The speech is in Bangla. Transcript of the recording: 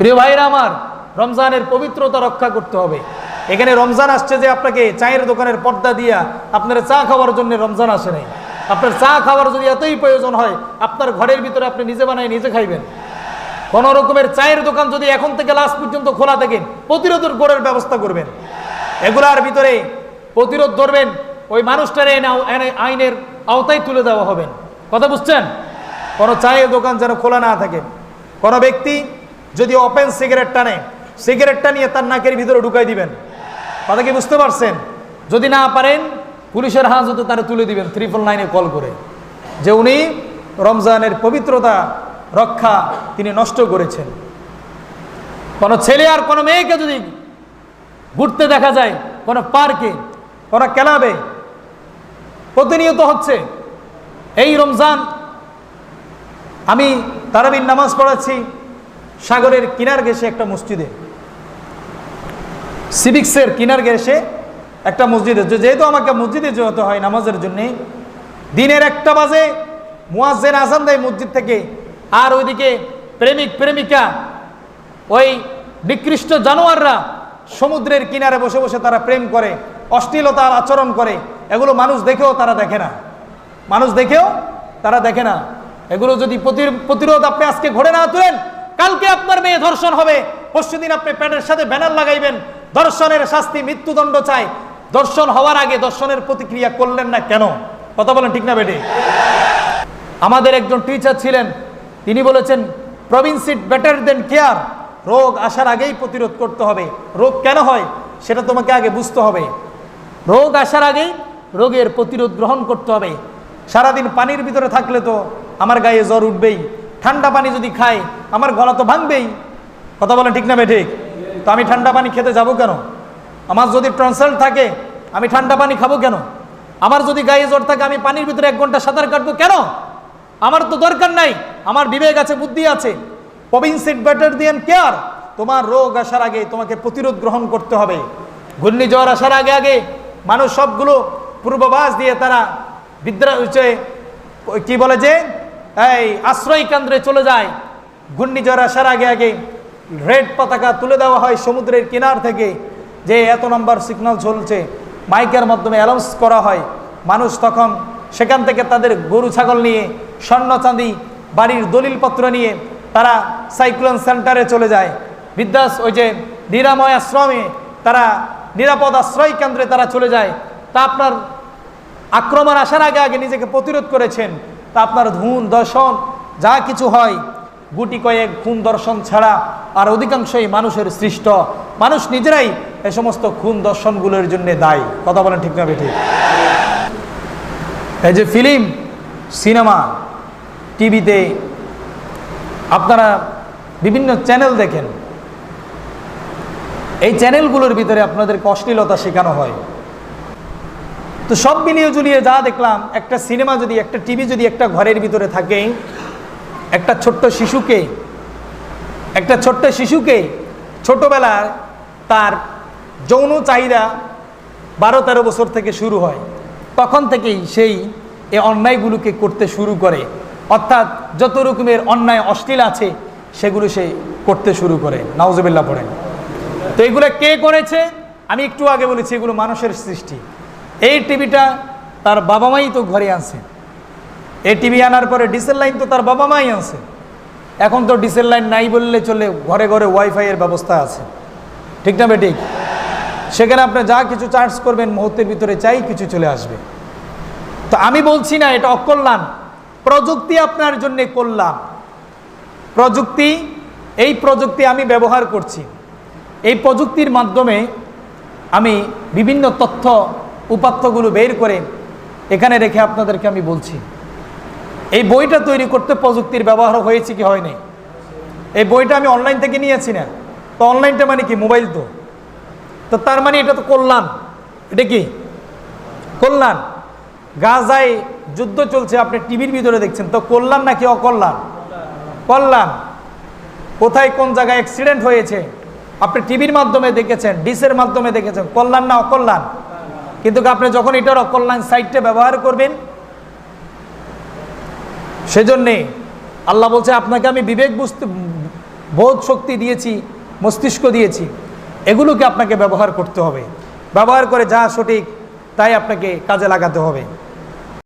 প্রিয় ভাইরা আমার, রমজানের পবিত্রতা রক্ষা করতে হবে। এখানে রমজান আসছে যে আপনাকে চায়ের দোকানের পর্দা দিয়া আপনার চা খাওয়ার জন্য রমজান আসে নাই। আপনার চা খাওয়ার যদি এতই প্রয়োজন হয়, আপনার ঘরের ভিতরে আপনি নিজে বানায় নিজে খাইবেন। কোন রকমের চায়ের দোকান যদি এখন থেকে লাস্ট পর্যন্ত খোলা থাকেন প্রতিরোধের গোড়ের ব্যবস্থা করবেন। এগুলার ভিতরে প্রতিরোধ ধরবেন, ওই মানুষটারে আইনের আওতায় তুলে দেওয়া হবে। কথা বুঝছেন? কোনো চায়ের দোকান যেন খোলা না থাকে। কোনো ব্যক্তি যদি ওপেন সিগারেট টানে সিগারেটটা নিয়ে তার নাকের ভিতরে ঢুকাই দিবেন। কথা কি বুঝতে পারছেন? যদি না পারেন, পুলিশের হাজতে তারা তুলে দিবেন ত্রিপল নাইনে কল করে। যে উনি রমজানের পবিত্রতা, রক্ষা তিনি নষ্ট করেছেন। কোনো ছেলে আর কোনো মেয়েকে যদি ঘুরতে দেখা যায়, কোনো পার্কে, কোনো ক্লাবে, প্রতিনিয়ত হচ্ছে, এই রমজান আমি তারাবির নামাজ পড়াচ্ছি সাগরের কিনার ঘেসে একটা মসজিদে। সিভিক্সের কিনার ঘেসে একটা মসজিদে। যেহেতু আমাকে মসজিদে যেতে হয় নামাজের জন্যে, দিনের একটা বাজে, মুয়াজ্জেন আজান দেয় মসজিদ থেকে। আর ওইদিকে প্রেমিক, প্রেমিকা, ওই নিকৃষ্ট জানোয়াররা সমুদ্রের কিনারে বসে বসে তারা প্রেম করে, অশ্লীলতার আচরণ করে। এগুলো মানুষ দেখেও তারা দেখে না। মানুষ দেখেও তারা দেখে না। এগুলো যদি প্রতি- প্রতিরোধ আপনি আজকে ঘোরে না তুলেন কালকে আপনার মেয়ে ধর্ষণ হবে। পরশুদিন আপনি প্যান্টের সাথে ব্যানার লাগাইবেন, ধর্ষণের শাস্তি মৃত্যুদণ্ড চাই। দর্শন হওয়ার আগে দর্শনের প্রতিক্রিয়া করলেন না কেন? কথা বলেন ঠিক না, বেটে? আমাদের একজন টিচার ছিলেন, তিনি বলেছেন প্রভিন্সিট বেটার দেন কেয়ার রোগ আসার আগেই প্রতিরোধ করতে হবে। রোগ কেন হয়? সেটা তোমাকে আগে বুঝতে হবে। রোগ আসার আগেই রোগের প্রতিরোধ গ্রহণ করতে হবে। সারাদিন পানির ভিতরে থাকলে তো আমার গায়ে জ্বর উঠবেই। ঠান্ডা পানি যদি খাই, আমার গলা তো ভাঙবেই। কথা বলেন ঠিক না বে ঠিক? তো আমি ঠান্ডা পানি খেতে যাব কেন? আমার যদি ট্রান্সেল থাকে, আমি ঠান্ডা পানি খাব কেন? আমার যদি গায়ে জ্বর থাকে, আমি পানির ভিতরে এক ঘণ্টা সাঁতার কাটবো কেন? আমার তো দরকার নাই। আমার বিবেক আছে, বুদ্ধি আছে। Prevention is better than care. তোমার রোগ আসার আগে তোমাকে প্রতিরোধ গ্রহণ করতে হবে। ঘূর্ণিঝড় আসার আগে আগে মানুষ সবগুলো পূর্বাভাস দিয়ে তারা বিদ্রা কি বলে যে এই আশ্রয় কেন্দ্রে চলে যায়। ঘূর্ণিঝড় আসার আগে আগে রেড পতাকা তুলে দেওয়া হয় সমুদ্রের কিনার থেকে, যে এত নম্বর সিগন্যাল চলছে মাইকের মাধ্যমে অ্যানাউন্স করা হয়। মানুষ তখন সেখান থেকে তাদের গরু, ছাগল নিয়ে, স্বর্ণ চাঁদি, বাড়ির দলিলপত্র নিয়ে তারা সাইক্লোন সেন্টারে চলে যায়। বিদ্যাস ওই যে নিরাময় আশ্রমে তারা নিরাপদ আশ্রয় কেন্দ্রে তারা চলে যায়। তা আপনার আক্রমণ আসার আগে আগে নিজেকে প্রতিরোধ করেছেন। তা আপনার ধুন, দর্শন, যা কিছু হয়, গুটি কয়েক খুন দর্শন ছাড়া আর অধিকাংশই মানুষের সৃষ্ট। মানুষ নিজেরাই এ সমস্ত খুন দর্শনগুলোর জন্য দায়ী। কথা বলেন ঠিক না ঠিক এই যে ফিল্ম, সিনেমা, টিভিতে আপনারা বিভিন্ন চ্যানেল দেখেন। এই চ্যানেলগুলোর ভিতরে আপনাদেরকে অশ্লীলতা শেখানো হয়। তো সব মিলিয়ে জুলিয়ে যা দেখলাম, একটা সিনেমা যদি, একটা টিভি যদি একটা ঘরের ভিতরে থাকে, একটা ছোট্ট শিশুকে, একটা ছোট্ট শিশুকে ছোটবেলায় তার যৌন চাহিদা বারো তেরো বছর থেকে শুরু হয়। তখন থেকেই সেই এ অন্যায়গুলোকে করতে শুরু করে। অর্থাৎ যত রকমের অন্যায় অশ্লীল আছে, সেগুলো সে করতে শুরু করে। নাউজবিল্লা পড়েন। তো এগুলো কে করেছে? আমি একটু আগে বলেছি, এগুলো মানুষের সৃষ্টি। এই টিভিটা তার বাবা মাই তো ঘরে আনছে। এই টিভি আনার পরে ডিসেল লাইন তো তার বাবা মাই আনছে। এখন তো ডিসেল লাইন নাই বললে চলে ঘরে ঘরে ওয়াইফাই এর ব্যবস্থা আছে। ঠিক না বেঠিক? সেখানে আপনি যা কিছু চার্জ করবেন মুহূর্তের ভিতরে চাই কিছু চলে আসবে। তো আমি বলছি না এটা অকল্যাণ। প্রযুক্তি আপনার জন্য কল্যাণ। প্রযুক্তি, এই প্রযুক্তি আমি ব্যবহার করছি। এই প্রযুক্তির মাধ্যমে আমি বিভিন্ন তথ্য উপাত্তগুলো বের করে এখানে রেখে আপনাদেরকে আমি বলছি, এই বইটা তৈরি করতে প্রযুক্তির ব্যবহার হয়েছে কি হয়নি? এই বইটা আমি অনলাইন থেকে নিয়েছি না। তো অনলাইনটা মানে কি? মোবাইল তো। তো তার মানে এটা তো কল্যাণ। এটা কি? কল্যাণ। গাজায় যুদ্ধ চলছে, আপনি টিভির ভিতরে দেখছেন। তো কল্যাণ নাকি অকল্যাণ? কল্যাণ। কোথায় কোন জায়গায় অ্যাক্সিডেন্ট হয়েছে? আপনি টিভির মাধ্যমে দেখেছেন, ডিসের মাধ্যমে দেখেছেন। কল্যাণ না অকল্যাণ? কিন্তু আপনি যখন এটার অকল্যাণ সাইটটা ব্যবহার করবেন, সেজন্যে আল্লাহ বলছে, আপনাকে আমি বিবেক বুঝতে, বোধ শক্তি দিয়েছি, মস্তিষ্ক দিয়েছি, এগুলোকে আপনাকে ব্যবহার করতে হবে। ব্যবহার করে যা সঠিক, তাই আপনাকে কাজে লাগাতে হবে।